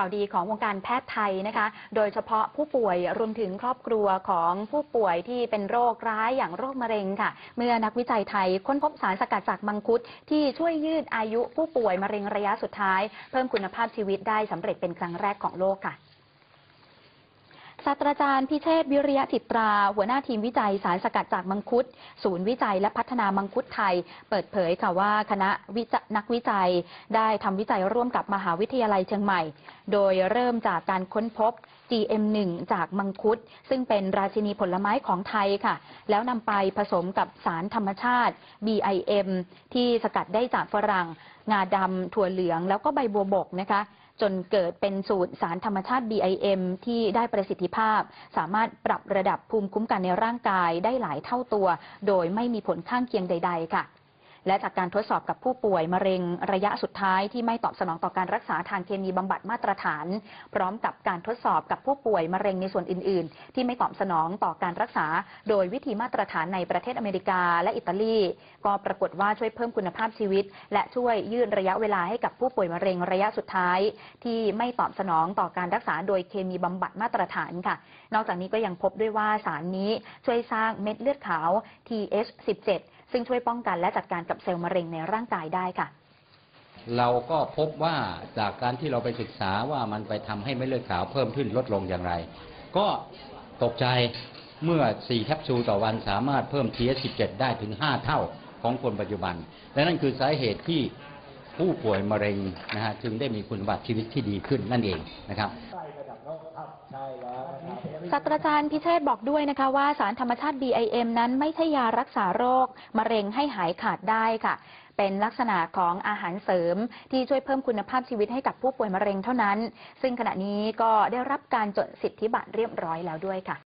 ข่าวดีของวงการแพทย์ไทยนะคะ โดยเฉพาะผู้ป่วยรวมถึงครอบครัวของผู้ป่วยที่เป็นโรคร้ายอย่างโรคมะเร็งค่ะ เมื่อนักวิจัยไทยค้นพบสารสกัดจากมังคุดที่ช่วยยืดอายุผู้ป่วยมะเร็งระยะสุดท้าย เพิ่มคุณภาพชีวิตได้สำเร็จเป็นครั้งแรกของโลกค่ะ ศาสตราจารย์พิเชษวิริยะจิตรา หัวหน้าทีมวิจัยสารสกัดจากมังคุด ศูนย์วิจัยและพัฒนามังคุดไทย เปิดเผยค่ะว่าคณะวิจนักวิจัยได้ทำวิจัยร่วมกับมหาวิทยาลัยเชียงใหม่ โดยเริ่มจากการค้นพบ GM1 จากมังคุด ซึ่งเป็นราชินีผลไม้ของไทยค่ะ แล้วนำไปผสมกับสารธรรมชาติ BIM ที่สกัดได้จากฝรั่ง งาดำถั่วเหลืองแล้วก็ใบบัวบกนะคะ จนเกิดเป็นสูตรสารธรรมชาติ BIM ที่ได้ประสิทธิภาพ สามารถปรับระดับภูมิคุ้มกันในร่างกายได้หลายเท่าตัว โดยไม่มีผลข้างเคียงใด ๆ ค่ะ และจากการทดสอบกับผู้ป่วยมะเร็งระยะสุดท้ายที่ไม่ตอบสนองต่อการรักษาทางเคมีบำบัดมาตรฐาน พร้อมกับการทดสอบกับผู้ป่วยมะเร็งในส่วนอื่น ๆ ที่ไม่ตอบสนองต่อการรักษา โดยวิธีมาตรฐานในประเทศอเมริกาและอิตาลี ก็ปรากฏว่าช่วยเพิ่มคุณภาพชีวิต และช่วยยืดระยะเวลาให้กับผู้ป่วยมะเร็งระยะสุดท้าย ที่ไม่ตอบสนองต่อการรักษาโดยเคมีบำบัดมาตรฐานค่ะ นอกจากนี้ก็ยังพบด้วยว่าสารนี้ช่วยสร้างเม็ดเลือดขาว TH17 ซึ่งช่วยป้องกันและจัดการกับเซลล์มะเร็งในร่างกายได้ค่ะ เราก็พบว่าจากการที่เราไปศึกษาว่ามันไปทำให้เม็ดเลือดขาวเพิ่มขึ้นลดลงอย่างไร ก็ตกใจเมื่อ 4 แคปซูลต่อวันสามารถเพิ่ม TS17 ได้ถึง 5 เท่าของคนปัจจุบัน และนั่นคือสาเหตุที่ผู้ป่วยมะเร็งนะฮะจึงได้มีคุณภาพชีวิตที่ดีขึ้นนั่นเองนะครับ ศาสตราจารย์พิเชษบอกด้วยนะคะว่าสารธรรมชาติ BIM นั้นไม่ใช่ยารักษาโรค มะเร็งให้หายขาดได้ค่ะ เป็นลักษณะของอาหารเสริม ที่ช่วยเพิ่มคุณภาพชีวิตให้กับผู้ป่วยมะเร็งเท่านั้น ซึ่งขณะนี้ก็ได้รับการจดสิทธิบัตรเรียบร้อยแล้วด้วยค่ะ